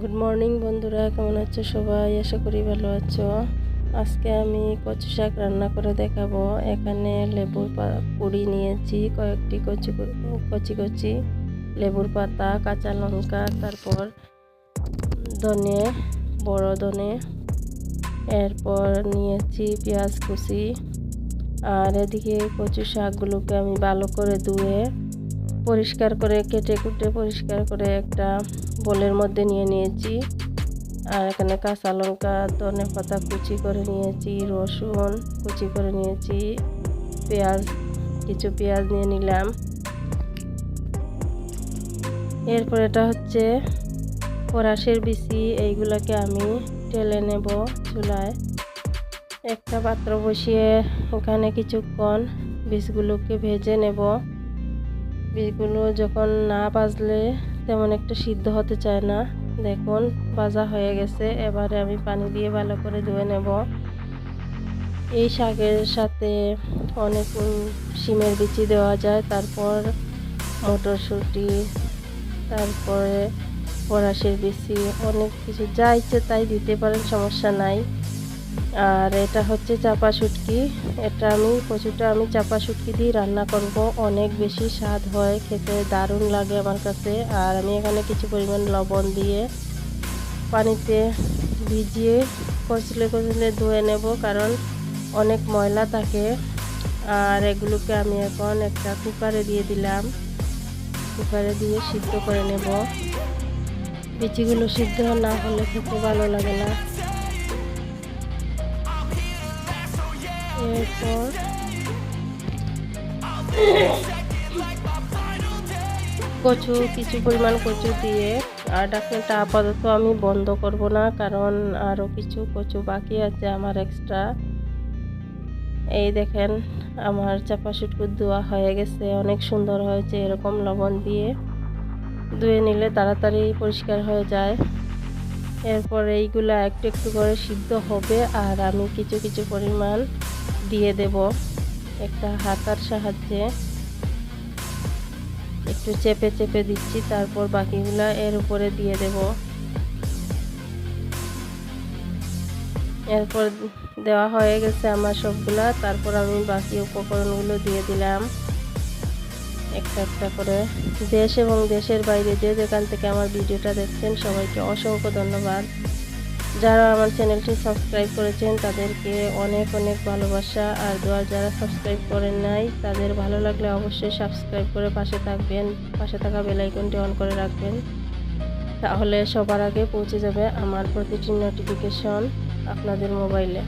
Good morning বন্ধুরা। কেমন আছো সবাই? আশা করি ভালো আছো। আজকে আমি কচু শাক রান্না করে দেখাবো। এখানে লেবুর পুরি নিয়েছি, কয়েকটি কচি কচি কচি, লেবুর পাতা, কাঁচা লঙ্কা, তারপর ধনে, বড় ধনে, এরপর নিয়েছি পেঁয়াজ কুচি, আর এদিকে কচু শাকগুলোকে আমি ভালো করে ধুয়ে পরিষ্কার করে, কেটে কুটে পরিষ্কার করে একটা বোলের মধ্যে নিয়ে নিয়েছি। আর এখানে কাঁচা লঙ্কা, ধনে পাতা কুচি করে নিয়েছি, রসুন কুচি করে নিয়েছি, পেঁয়াজ, কিছু পেঁয়াজ নিয়ে নিলাম। এরপর এটা হচ্ছে ফরাসের বিচি, এইগুলোকে আমি টেলে নেব চুলায়। একটা পাত্র বসিয়ে এখানে কিছুক্ষণ বীজগুলোকে ভেজে নেব। বীজগুলো যখন না বাজলে তেমন একটা সিদ্ধ হতে চায় না। দেখুন, ভাজা হয়ে গেছে। এবারে আমি পানি দিয়ে ভালো করে ধুয়ে নেব। এই শাকের সাথে অনেক শিমের বিচি দেওয়া যায়। তারপর মটরশুঁটি, তারপরে পরাশের বিচি, অনেক কিছু। যা ইচ্ছে তাই দিতে পারেন, সমস্যা নাই। আর এটা হচ্ছে চাপা শুটকি। এটা আমি, কচুটা আমি চাপা শুটকি দিয়ে রান্না করব। অনেক বেশি স্বাদ হয়, খেতে দারুণ লাগে আমার কাছে। আর আমি এখানে কিছু পরিমাণ লবণ দিয়ে পানিতে ভিজিয়ে কচলে কচলে ধুয়ে নেব, কারণ অনেক ময়লা থাকে। আর এগুলোকে আমি এখন একটা কুকারে দিয়ে দিলাম। কুকারে দিয়ে সিদ্ধ করে নেব। বিচিগুলো সিদ্ধ না হলে খেতে ভালো লাগে না। এরপর কচু, কিছু পরিমাণ কচু দিয়ে, আর ডাকনাটা আপাতত আমি বন্ধ করব না, কারণ আরও কিছু কচু বাকি আছে আমার এক্সট্রা এই দেখেন, আমার চাপা শুটকু ধোয়া হয়ে গেছে, অনেক সুন্দর হয়েছে এরকম লবণ দিয়ে। ধুয়ে নিলে তাড়াতাড়ি পরিষ্কার হয়ে যায়। এরপর এইগুলা একটু একটু করে সিদ্ধ হবে, আর আমি কিছু কিছু পরিমাণ দিয়ে দেব একটা হাতার সাহায্যে। একটু চেপে চেপে দিচ্ছি, তারপর বাকিগুলা এর উপরে দিয়ে দেব। এরপর দেওয়া হয়ে গেছে আমার সবগুলা, তারপর আমি বাকি উপকরণগুলো দিয়ে দিলাম। একটা একটা করে। দেশ এবং দেশের বাইরে যে যেখান থেকে আমার ভিডিওটা দেখছেন, সবাইকে অসংখ্য ধন্যবাদ। যারা আমার চ্যানেলটি সাবস্ক্রাইব করেছেন, তাদেরকে অনেক অনেক ভালোবাসা। আর দোয়া যারা সাবস্ক্রাইব করেন নাই, তাদের ভালো লাগলে অবশ্যই সাবস্ক্রাইব করে পাশে থাকবেন। পাশে থাকা বেলাইকনটি অন করে রাখবেন। তাহলে সবার আগে পৌঁছে যাবে আমার প্রতিটি নোটিফিকেশন আপনাদের মোবাইলে।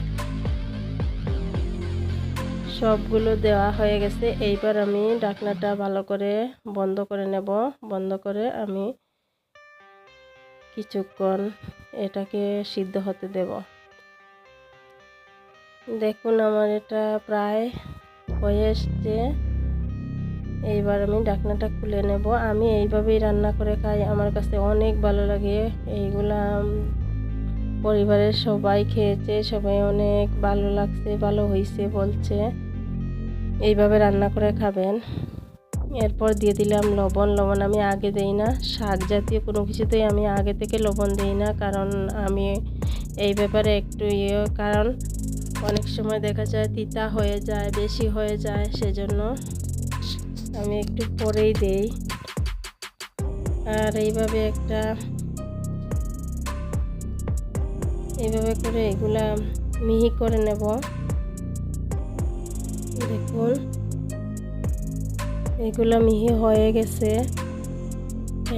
সবগুলো দেওয়া হয়ে গেছে। এইবার আমি ডাকনাটা ভালো করে বন্ধ করে নেব। বন্ধ করে আমি কিছুক্ষণ এটাকে সিদ্ধ হতে দেব। দেখুন আমার এটা প্রায় হয়ে এসছে। এইবার আমি ডাকনাটা খুলে নেব। আমি এইভাবেই রান্না করে খাই। আমার কাছে অনেক ভালো লাগে। এইগুলা পরিবারের সবাই খেয়েছে, সবাই অনেক ভালো লাগছে, ভালো হয়েছে বলছে। এইভাবে রান্না করে খাবেন। এরপর দিয়ে দিলাম লবণ। লবণ আমি আগে দেই না। শাক জাতীয় কোনো কিছুতেই আমি আগে থেকে লবণ দিই না, কারণ আমি এই ব্যাপারে একটু ইয়ে কারণ অনেক সময় দেখা যায় তিতা হয়ে যায়, বেশি হয়ে যায়, সেজন্য আমি একটু পরেই দেই। আর এইভাবে একটা, এইভাবে করে এগুলা মিহি করে নেব। দেখুন। এগুলো মিহি হয়ে গেছে।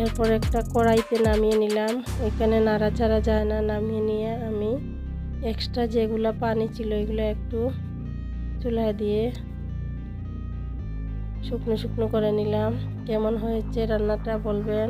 এরপর একটা কড়াইতে নামিয়ে নিলাম। ওইখানে নাড়াচাড়া যায় না, নামিয়ে নিয়ে আমি এক্সট্রা যেগুলো পানি ছিল এগুলো একটু চুলা দিয়ে শুকনো শুকনো করে নিলাম। কেমন হয়েছে রান্নাটা বলবেন?